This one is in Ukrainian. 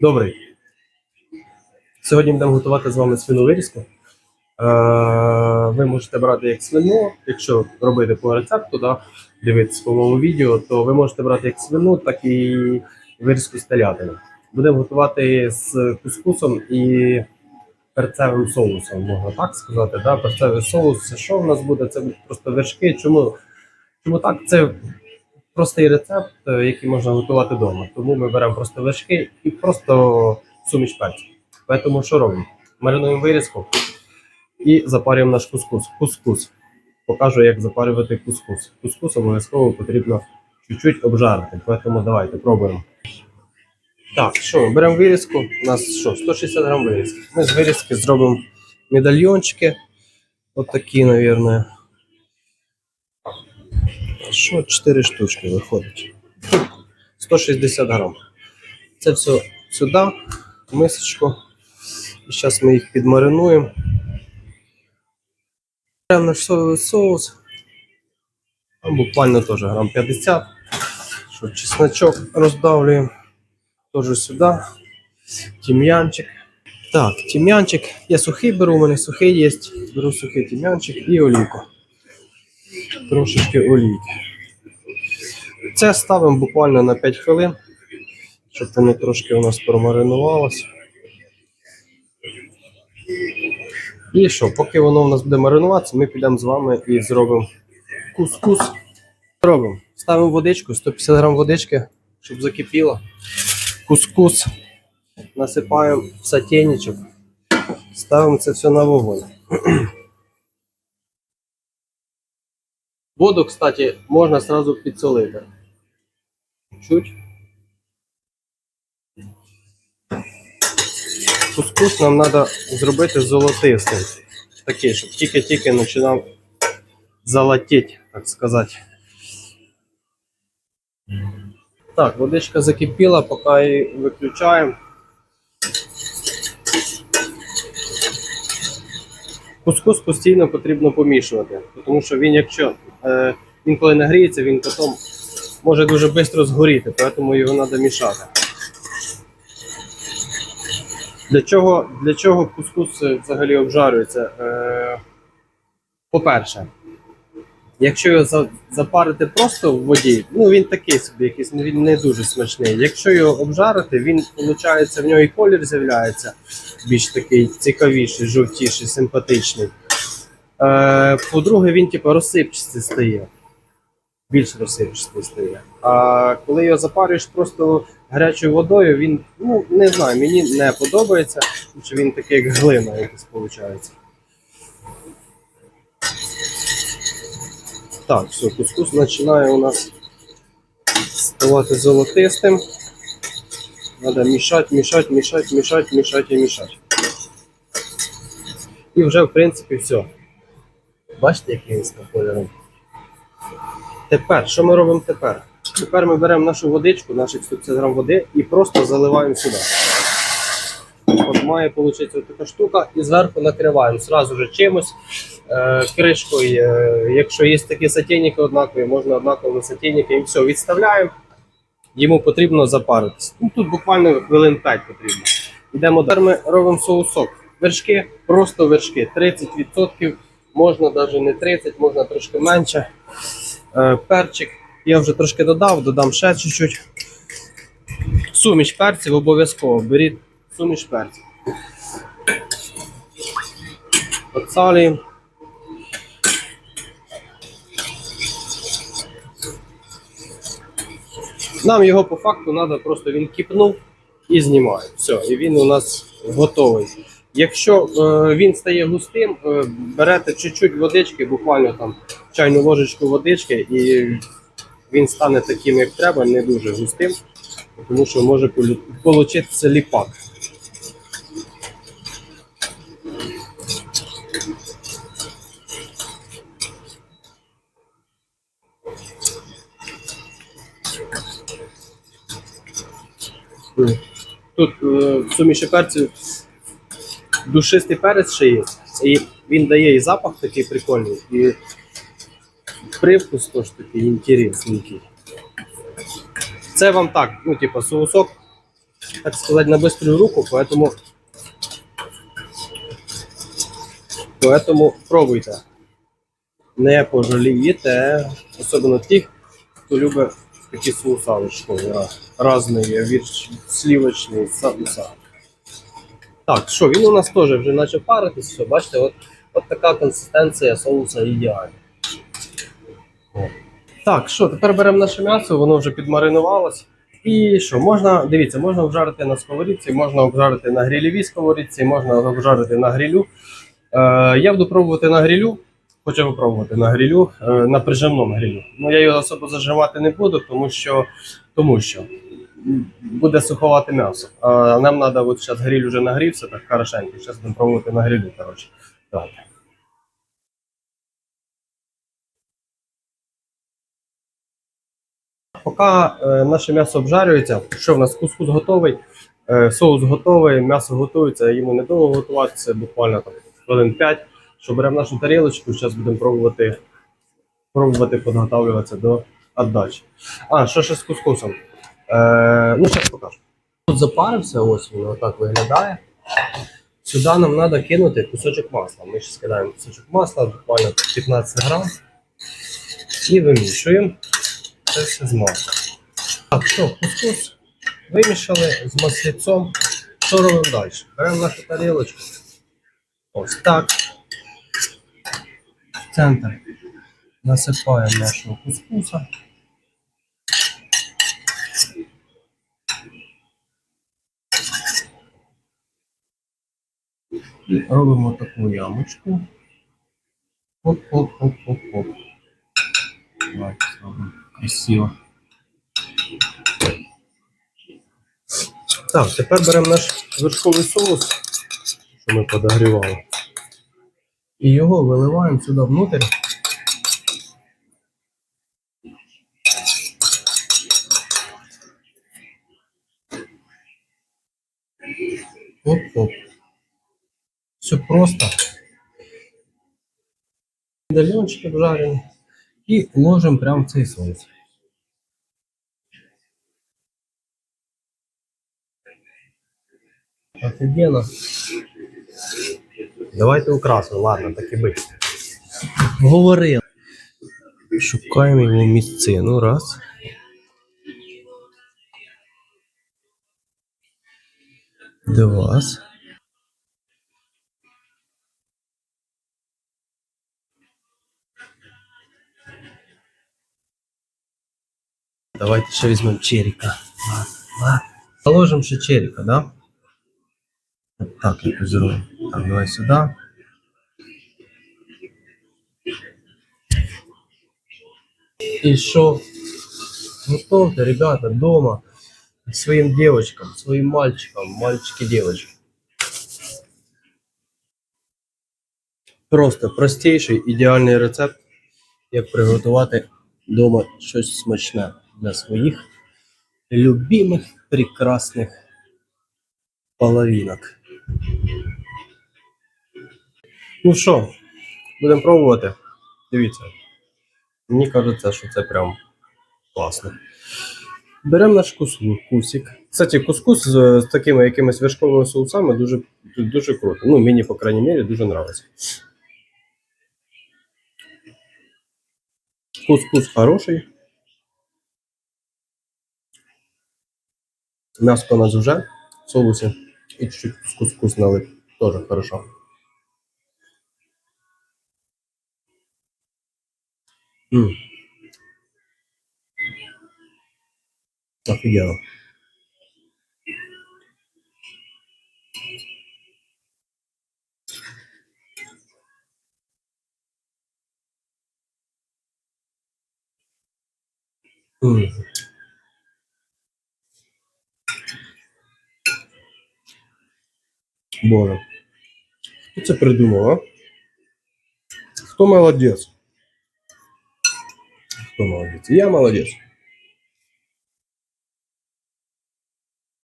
Добрий. Сьогодні будемо готувати з вами свину вирізку. Е, ви можете брати як свину, якщо робити по рецепту, да, дивитися по моєму відео, то ви можете брати як свину, так і вирізку з телятини. Будемо готувати з кускусом і перцевим соусом, можна так сказати. Да? Перцевий соус, що в нас буде? Це просто вершки. Чому, чому так? Це простий рецепт, е, який можна готувати вдома. Тому ми беремо просто вершки і просто суміш перцю. Тому що робимо? Маринуємо вирізку і запарюємо наш кускус. Кускус. Покажу, як запарювати кускус. Кускус обов'язково потрібно чуть-чуть обжарити. Тому давайте пробуємо. Так, що, ми беремо вирізку. У нас що, 160 грам вирізки. Ми з вирізки зробимо медальйончики. От мабуть. Що 4 штучки виходить? 160 грам. Це все сюди, в мисочку. І зараз ми їх підмаринуємо. Беремо наш соєвий соус. Там буквально теж грам 50. Що чесночок роздавлюємо. Теж сюди. Тім'янчик. Так, тім'янчик. Я сухий беру, у мене сухий є. Беру сухий тім'янчик і олійку трошечки олійки. Це ставимо буквально на 5 хвилин, щоб воно трошки у нас промаринувалося. І що, поки воно у нас буде маринуватися, ми підемо з вами і зробимо кускус. Робимо. Ставимо водичку, 150 грам водички, щоб закипіло. Кускус. Насипаємо в сотейничок. Ставимо це все на вогонь. Воду, кстати, можна сразу підсолити. Чуть. Кускус нам треба зробити золотистим. Такий, щоб тільки-тільки починав золотіть, так сказати. Так, водичка закипіла, поки її виключаємо. Кускус постійно потрібно помішувати, тому що він, якщо е, він коли нагріється, він потім може дуже швидко згоріти, тому його треба мішати. Для чого, для чого кускус е, взагалі обжарюється? Е, по-перше, якщо його запарити просто в воді, ну він такий собі, якийсь він не дуже смачний. Якщо його обжарити, він виходить, в нього і колір з'являється більш такий цікавіший, жовтіший, симпатичний. Е, по-друге, він типу розсипчастий стає. Більш розсипчастий стає. А коли його запарюєш просто гарячою водою, він, ну, не знаю, мені не подобається, що він такий, як глина якась виходить. Так, все, кускус починає у нас ставати золотистим. Треба мішати, мішати, мішати, мішати, мішати і мішати. І вже, в принципі, все. Бачите, який він став кольором? Тепер, що ми робимо тепер? Тепер ми беремо нашу водичку, наших 150 грам води і просто заливаємо сюди. От має вийти така штука, і зверху накриваємо зразу же чимось, кришкою. Е, якщо є такі сотейники однакові, можна однаково на сотейники, і все, відставляємо. Йому потрібно запаритися. Ну, тут буквально хвилин 5 потрібно. Йдемо далі. Ми робимо соусок. Вершки, просто вершки. 30%, можна навіть не 30%, можна трошки менше. Е, перчик. Я вже трошки додав, додам ще чуть-чуть. Суміш перців обов'язково. Беріть суміш перців. Подсалюємо. Нам його по факту треба просто він кипнув і знімає. Все, і він у нас готовий. Якщо е, він стає густим, е, берете чуть-чуть водички, буквально там чайну ложечку водички, і він стане таким, як треба, не дуже густим, тому що може получитися ліпак. Тут е, в суміші перців душистий перець ще є. І він дає і запах такий прикольний, і привкус теж такий інтересненький. Це вам так, ну, типу, соусок так сказать, на быструю руку, поэтому, поэтому пробуйте. Не пожалієте, особливо тих, хто любить такі соусалочки, різні, вірш, слівочні, соуса. Так, що, він у нас теж вже почав паритись, все, бачите, от, от така консистенція соуса ідеальна. Так, що, тепер беремо наше м'ясо, воно вже підмаринувалось. І що, можна, дивіться, можна обжарити на сковорідці, можна обжарити на грильовій сковорідці, можна обжарити на грилю. Е, я буду пробувати на грилю, хочу попробувати на грилю, е, на прижимному грилю. Ну, я його особо зажимати не буду, тому що, тому що буде суховате м'ясо. А нам треба, от зараз гриль вже нагрівся, так хорошенько. Зараз будемо пробувати на грилю, коротше. Давайте. Поки е, наше м'ясо обжарюється, що в нас кускус готовий, е, соус готовий, м'ясо готується, йому недовго готуватися, буквально там хвилин 5. Що беремо нашу тарілочку, зараз будемо пробувати, пробувати підготовлюватися до віддачі. А, що ще з кускусом? Е, ну, зараз покажу. Тут запарився, ось він отак виглядає. Сюди нам треба кинути кусочок масла. Ми ще скидаємо кусочок масла, буквально 15 грам. І вимішуємо це все з маслом. Так, що, кускус вимішали з маслицом. Що робимо далі? Беремо нашу тарілочку. Ось так. Центр насипаємо нашого кускуса. І робимо таку ямочку. Оп-оп-оп-оп-оп. Давайте зробимо красиво. Так, тепер беремо наш вершковий соус, що ми подогрівали. І його виливаємо сюди внутрь. Оп-оп. Все просто. Медальончики обжарені. І ложимо прямо в цей соус. Офігенно. Давайте украсимо, ладно, так і бить. Говорили. Шукаємо йому місцину. Раз. Два. Давайте ще візьмемо черіка. Положимо ще черіка, да? Так, якось зробимо. Так, давай сюди. І що? Готовте, ребята, дома своим девочкам, своим мальчикам, мальчики, девочки. Просто простейший ідеальний рецепт, як приготувати вдома щось смачне для своїх любимих прекрасних половинок. Ну що, будемо пробувати. Дивіться. Мені кажеться, що це прям класно. Беремо наш кус, кусик. Кстати, кускус з, з такими якимись вершковими соусами дуже, дуже круто. Ну, мені, по крайній мірі, дуже подобається. Кускус хороший. Мяско у нас вже в соусі. І чуть-чуть кускус налив. Тоже хорошо. М. Офигенно. М. Боже. Хто це придумав, а? Хто молодець? Хто молодец. Я молодець.